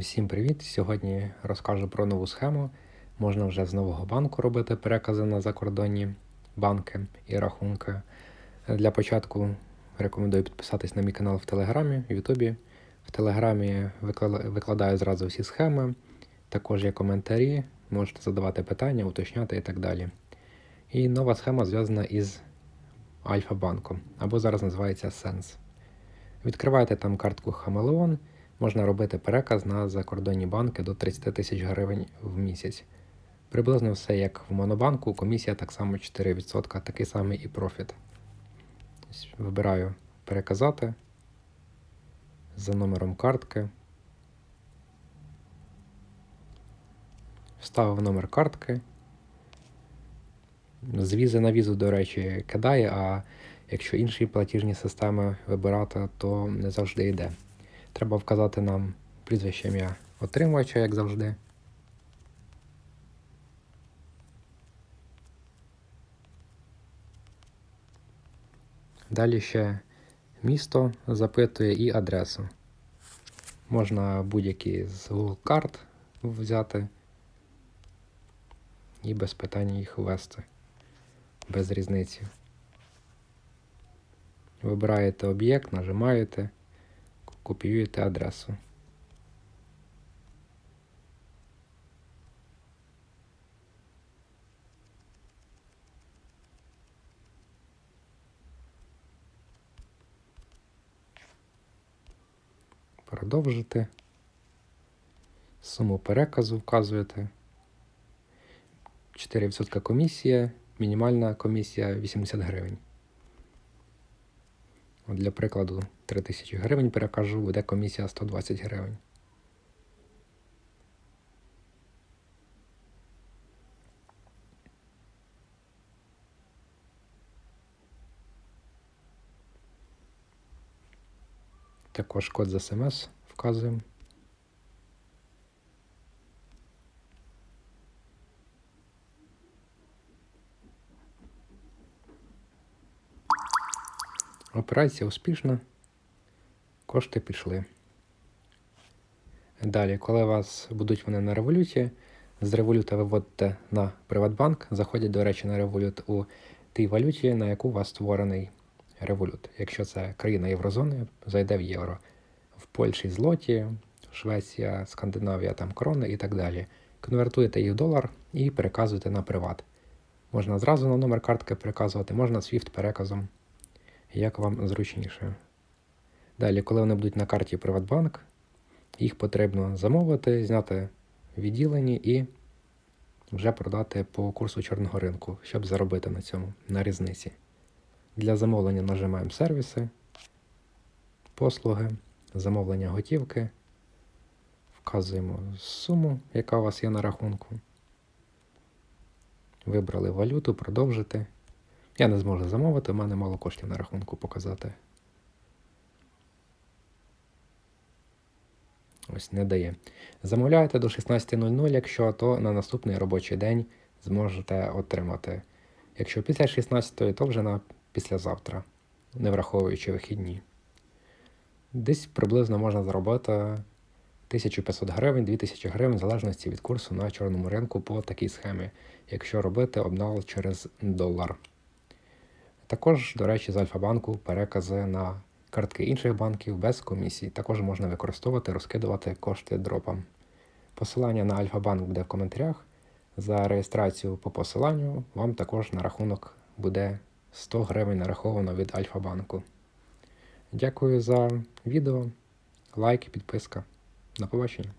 Всім привіт! Сьогодні розкажу про нову схему. Можна вже з нового банку робити перекази на закордонні банки і рахунки. Для початку рекомендую підписатись на мій канал в Телеграмі, в Ютубі. В Телеграмі викладаю зразу всі схеми, також є коментарі, можете задавати питання, уточняти і так далі. І нова схема зв'язана із Альфа-банком, або зараз називається Sense. Відкриваєте там картку Хамелеон, можна робити переказ на закордонні банки до 30 тисяч гривень в місяць. Приблизно все як в Монобанку, комісія так само 4%, такий самий і профіт. Вибираю переказати за номером картки. Вставив номер картки. З візи на візу, до речі, кидає, а якщо інші платіжні системи вибирати, то не завжди йде. Треба вказати нам прізвище ім'я отримувача, як завжди. Далі ще місто запитує і адресу. Можна будь-які з Google карт взяти і без питань їх ввести, без різниці. Вибираєте об'єкт, нажимаєте, копіюєте адресу. Продовжити. Суму переказу вказуєте. 4% комісія, мінімальна комісія 80 гривень. От Для прикладу, 3000 гривень перекажу, буде комісія 120 гривень. Також код з смс вказуємо. Операція успішна. Кошти пішли. Далі, коли у вас будуть вони на революті, з революта виводите на Приватбанк, заходять, до речі, на револют у тій валюті, на яку у вас створений револют. Якщо це країна Єврозони, зайде в євро. В Польщі злоті, Швеція, Скандинавія, там крони і так далі. Конвертуєте їх в долар і переказуєте на приват. Можна зразу на номер картки переказувати, можна SWIFT переказом як вам зручніше. Далі, коли вони будуть на карті Приватбанк, їх потрібно замовити, зняти відділені і вже продати по курсу чорного ринку, щоб заробити на цьому, на різниці. Для замовлення нажимаємо сервіси, послуги, замовлення готівки, вказуємо суму, яка у вас є на рахунку. Вибрали валюту, продовжити. Я не зможу замовити, у мене мало коштів на рахунку показати. Ось не дає. Замовляєте до 16.00, якщо, то на наступний робочий день зможете отримати. Якщо після 16, то вже на післязавтра, не враховуючи вихідні. Десь приблизно можна заробити 1500 гривень, 2000 гривень, в залежності від курсу на чорному ринку по такій схемі, якщо робити обнал через долар. Також, до речі, з Альфа-банку перекази на картки інших банків без комісій. Також можна використовувати, розкидувати кошти дропам. Посилання на Альфа-банк буде в коментарях. За реєстрацію по посиланню вам також на рахунок буде 100 гривень нараховано від Альфа-банку. Дякую за відео, лайк, підписка. До побачення.